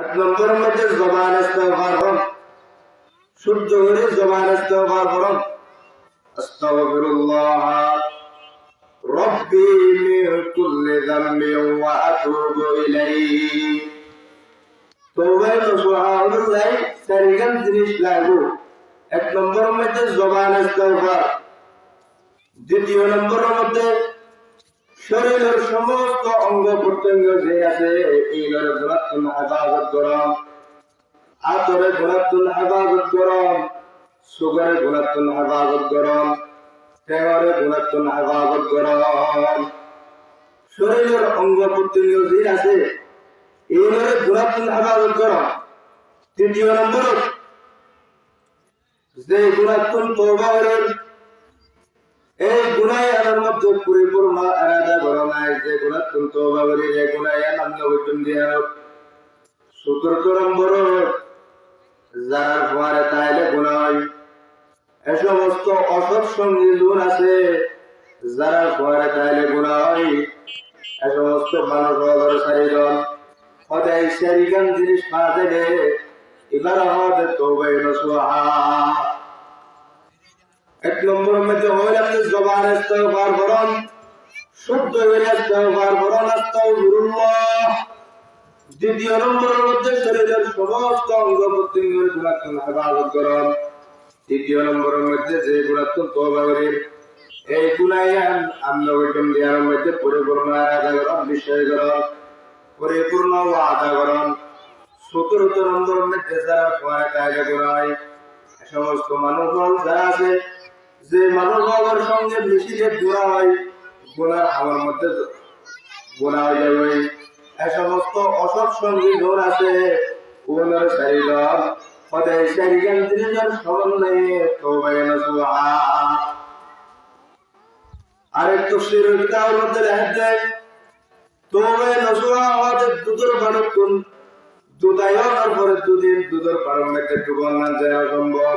এক নম্বরের মধ্যে জবান ইস্তেগফার করুন। সূর্য হলে জবান ইস্তেগফার করুন। আস্তাগফিরুল্লাহ। রব্বি মিন কুল্লি যামবি ওয়া আতুবু ইলাইহি। তওবা জিনিস লাগু এক নম্বরের মধ্যে জবান ইস্তেগফার। দ্বিতীয় নম্বরের মধ্যে শরীরের সমস্ত অঙ্গ প্রত্যঙ্গ যে আছে, এই লড়ে গুণাত্মন আবাদত করম আতরে গুণাত্মন আবাদত করম সুগারে গুণাত্মন আবাদত করম টেঙরে গুণাত্মন আবাদত করম শরীরের অঙ্গ প্রত্যঙ্গ যে আছে, এই লড়ে গুণাত্মন আবাদত করম তৃতীয় নম্বর, যে গুণাত্মন তৌবাহের এই গুণায়ানের মধ্যে পরিপূর্ণ আলাদা করা নাই, যে গুণা তুন্ত বাবরি যে গুণায়ান অন্য বৈকুন দিয়ে সতর্ক নম্বর যারা ফোয়ারে তাইলে গুণা হয়। এ সমস্ত অসৎ সঙ্গী গুণ আছে, যারা ফোয়ারে তাইলে গুণা হয়। এ সমস্ত মানুষ হওয়ার চারিজন, সদাই চারিগান জিনিস পা দেবে এবার আমাদের তো নসুহা। এক নম্বরের মধ্যে হইল জবান ইস্তেগফার করুন। শুদ্ধ হইলে ইস্তেগফার করুন, আস্তাগফিরুল্লাহ। দ্বিতীয় নম্বরের মধ্যে শরীরের সমস্ত অঙ্গ প্রত্যঙ্গের গুণাত্মক করুন। তৃতীয় নম্বরের মধ্যে যে গুণাত্মক তওবা করেন এই গুণায়ান আমরা ওইটম দিয়ার মধ্যে পরিপূর্ণ আদা করুন বিষয় করুন, পরিপূর্ণ আদা করুন। চতুর্থ নম্বরের মধ্যে যারা পরে সমস্ত মানুষ যারা আছে যে মানুষ সঙ্গে বেশি যে গুণা হয় গুণার আমার মধ্যে গুণা হয়ে যাবে এই সমস্ত অসৎ সঙ্গী ধর আছে, ওনার শরীর সদাই শরীর দিনের সমন্বয়ে তৌবায় নসুহা আরেকটু শিরকার মধ্যে লেখতে তৌবায় নসুহা আমাদের দুধের বানকুন দুদায়নের পরে দুদিন দুধের বারণ মেটে ডুবন না যায় সম্ভব।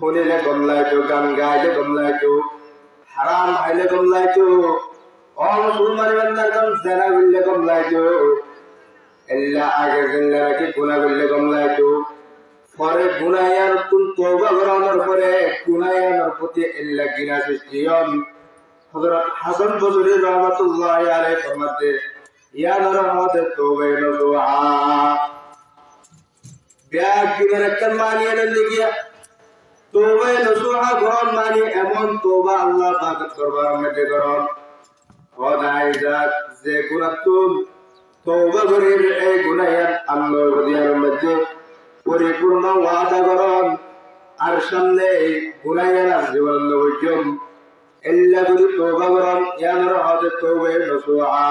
ফোনিলে গমলায় তো গান গাইলে গমলায় তো হারাম খাইলে গমলায় তো অ মুসলমান বান্দার গান জানা করলে গমলায় তো এল্লা আগে দিনে নাকি গুণা করলে গমলায় তো পরে গুনায়ার তুন তওবা করানোর পরে গুনায়ানোর প্রতি এল্লা গিনা সৃষ্টি হন। হযরত হাসান বসরি রহমাতুল্লাহ আলাইহি ফরমাতে ইয়া রহমতে তওবা নসুহা ব্যাগ কিনার একটা মানিয়ে নিলে তওবা নসুহা গ্রহণ মানে এমন তওবা আল্লাহ পাক দরবার মধ্যে গ্রহণ খোদাই জাত যে গুনাতুন তওবা করে এই গুনাহের আল্লাহ হদিয়ার মধ্যে পরিপূর্ণ ওয়াদা গ্রহণ আর সামনে গুনাহের জীবন লবজম এল্লা করে তওবা গ্রহণ ইয়া রহমতে তওবা নসুহা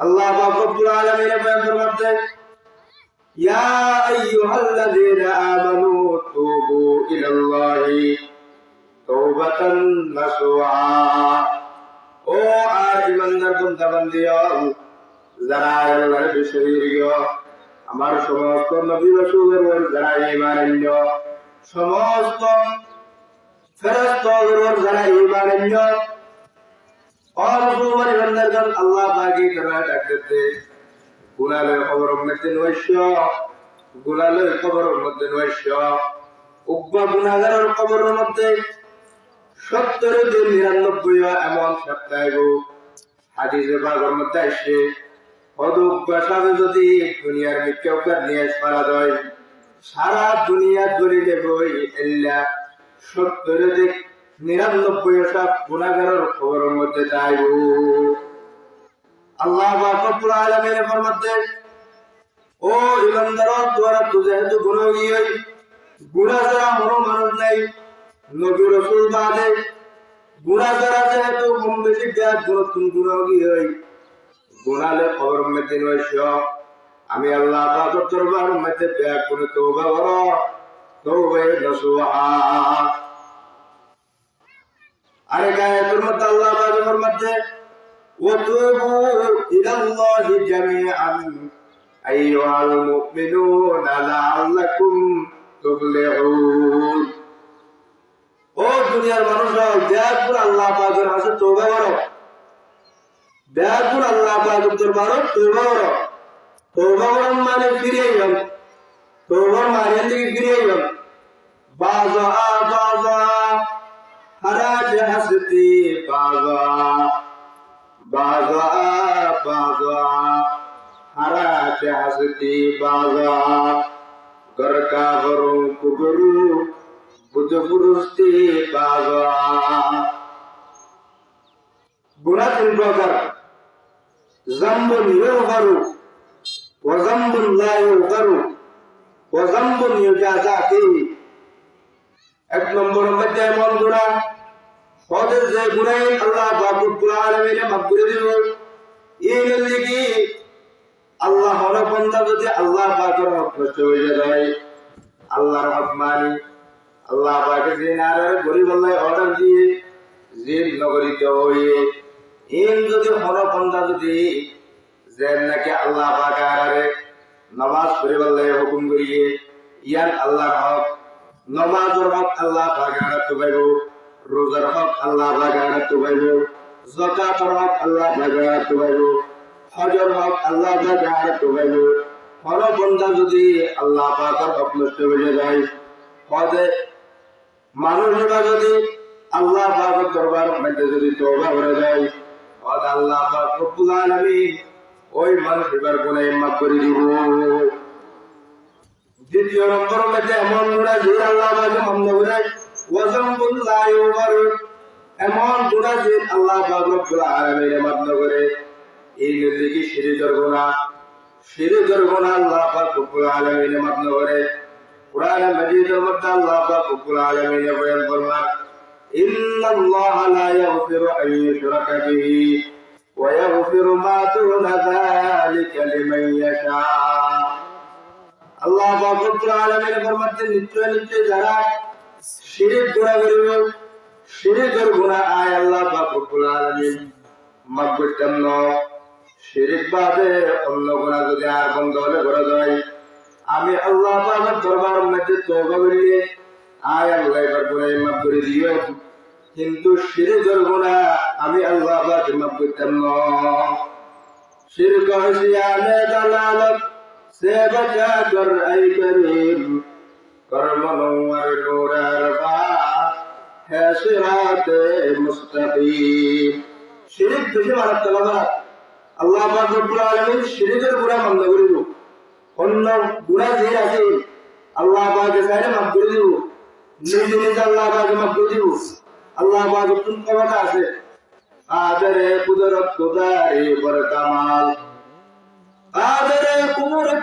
আল্লাহ রব্বুল আলামিন বয়ান ফরমাতে ইয়া আইয়ুহাল্লাযীনা আমানু তুবু ইলাল্লাহি তাওবাতান নাসুহা ও আর ইমানদার বান্দা বান্দিয়াল যারা আল্লাহর আমার সমস্ত নবী রাসূলের যারা ঈমান আনল, সমস্ত ফেরেশতাদের যারা ঈমান আনল অমুসলমান ইমানদারগণ আল্লাহ পাকি করা ডাকতে গুনালের খবরের মধ্যে নৈশ্য গুনালের খবরের মধ্যে নৈশ্য উগ্র গুনাগারের খবরের মধ্যে সত্তর দিন নিরানব্বই এমন সপ্তাহে মধ্যে আসে অদুগ্বাসাবে যদি দুনিয়ার মিথ্যাকার নিয়ে সারা দেয় সারা দুনিয়া ধরিলে বই এল্লা সত্তর দিক নিরানব্বই গুণাগারের খবরের মধ্যে চাইব আল্লাহ বাকরুল আলমের মধ্যে ও ইমানদার দ্বারা তু যেহেতু গুণী হই গুণা ছাড়া কোনো মানুষ নাই, নবী রসুল বাদে গুণা ছাড়া যেহেতু কম বেশি ব্যাগ নতুন গুণী হই। গুনালে খবর মধ্যে নৈশ আমি আল্লাহ পাকের দরবার মধ্যে ব্যাগ করে তওবা করো। তওবা নসুহা। আরে গায়াতুর মধ্যে আল্লাহ মধ্যে وتوبوا إلى الله جميعا أيها المؤمنون لعلكم تفلحون ও দুনিয়ার মানুষ ব্যাগপুর আল্লাহ পাকের হাসে তৌবা করো ব্যাগপুর আল্লাহ পাকের দরবারও তৌবা করো তৌবা করো মানে ফিরে আইলাম তৌবার মানে দিকে ফিরে আইলাম বাজা বাজা হারাজ হাসতি বাজা বাজা বাজা হারাজ হাসতি বাজা গরকা গরু কুগরু বুদ্ধ পুরুষটি বাবা গুণা তিন প্রকার জাম্বুন ইউগারু ওয়াজাম্বুন লা ইউগারু ওয়াজাম্বুন ইউজাজা ফিহি এক নম্বর মধ্যে এমন গুণা ওদের যে গুণাই আল্লাহ বাবুল আলমিনে মাফ করে দিব। এই লিগি আল্লাহ হল বন্ধা যদি আল্লাহ পাকের হক নষ্ট হয়ে যায় আল্লাহর হক মানি। আল্লাহ পাকে দিন আর গরিব আল্লাহ অর্ডার দিয়ে জিন নগরীত হয়ে ইন যদি হর বন্ধা যদি যেন নাকি আল্লাহ পাকে আরে নামাজ পড়ে আল্লাহ হুকুম করিয়ে, ইয়ান আল্লাহর হক, নমাজের হক আল্লাহ পাকে আরে তুবাইব রোজার হক আল্লাহ আরে তুবাইব যাকাতের হক আল্লাহ আরে তুবাইব হজর হক আল্লাহ আরে তুবাইব হর বন্ধা যদি আল্লাহ পাকের হক নষ্ট হয়ে যায়, হজে মানুষরা যদি আল্লাহ পাকের দরবার মধ্যে যদি তওবা করে যায় আর আল্লাহ পাক রব্বুল আলামিন ওই মানুষ এবার মাফ করে দিব। দ্বিতীয় নম্বর মধ্যে এমন আল্লাহ পাকে ওয়াজাম্বুল লা ইউবার এমন গুণা যে আল্লাহ পাক রব্বুল আলামিন মান্য করে এই নির্দিকে শিরিকের গুনাহ শিরিকের গুনাহ আল্লাহ পাক রব্বুল আলামিন মান্য করে قرآن مجيد المدى الله رب العالمين بيان فرمان إن الله لا يغفر أن يشرك به ويغفر ما دون ذلك لمن يشاء আল্লাহ রব্বুল আলামিন ফরমাচ্ছেন নিশ্চয় নিশ্চয় যারা শিরিক গুনাহ করিবে শিরিকের আয় আল্লাহ আলামিন। মাফ বাদে অন্য যদি আর বন্ধ হলে যায় আমি আল্লাহ পাকের দরবার মধ্যে তওবা করিয়ে, আয় আল্লাহ এবার মাফ করে দিও। কিন্তু আমি আল্লাহ পাক দালালত, সে কর আই করিম। শিরিক বেশি মারাত্মক কথা আল্লাহ পাক রব্বুল আলামিন শিরিকের গুনাহ বন্ধ করে দিব। অন্য গুনাহ যে আছে, আল্লাহ পাকের সাইডে মাফ করে দিব। নিজে নিজে আল্লাহ পাকে মাফ করে দিব। আল্লাহ পাক কোন ক্ষমতা আছে। আদরে কুদরত খোদারে বর কামাল আদরে কুদরত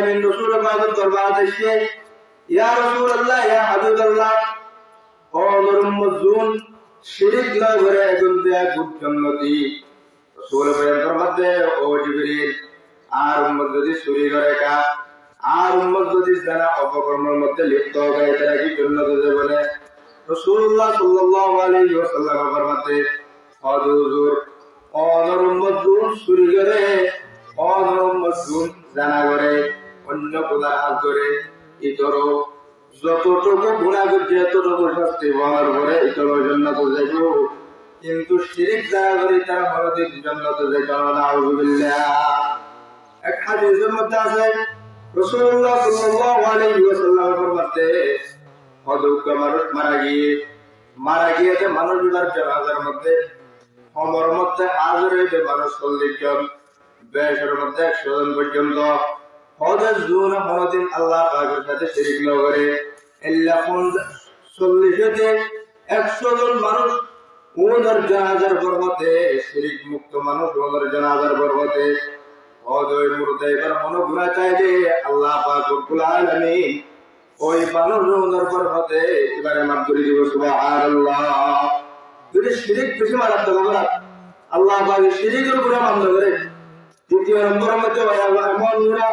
জিবরিল আমিন রাসূল পাকের দরবারে এসে ইয়া রাসূলুল্লাহ ইয়া হাবিবাল্লাহ ও নরম মজুন শিরিক না করে একজন দেয়া গুজ্জন্নতি রাসূল বয়ান মধ্যে, ও জিবরিল, আর উম্মত যদি চুরি করে কা, আর উম্মত যদি জানা অপকর্মের মধ্যে লিপ্ত হয় তারা কি দিতে বলে? রাসূলুল্লাহ সাল্লাল্লাহু আলাইহি ওয়াসাল্লাম ফরমাতে হযুর অনর উম্মত অনর উম্মত জানা করে। অন্য হাত ধরে যতটুকু গুণা করছে এতটুকু শাস্তি পরে কিন্তু শিরিক যারা করি, তারা ভারতের এক হাদিসের মধ্যে আছে, রাসূলুল্লাহ সাল্লাল্লাহু আলাইহি ওয়াসাল্লাম ফরমাতে হযরত মানুষ মারা গিয়ে, মারা গিয়েছে জানাজার মধ্যে সমর মধ্যে হাজির হয়েছে মানুষ চল্লিশ জন বেশের মধ্যে একশো জন পর্যন্ত। হজের জুন কোনদিন আল্লাহ পাকের সাথে শিরিক না করে। এল্লা চল্লিশ হতে জন মানুষ ওদের জানাজার পর্বতে শিরিক মুক্ত মানুষ ওদের জানাজার পর্বতে। হজয় মুরতে এবার মনো গুণা চাইলে আল্লাহ পাক রব্বুল আলামিন ওই মানুষ ওদের পর্বতে এবারে মাফ করে দিব, সুবহানাল্লাহ। যদি শিরিক বেশি মারাত্মক আমরা আল্লাহ পাক শিরিকের উপরে মামলা করে। দ্বিতীয় নম্বর মধ্যে এমন গুণা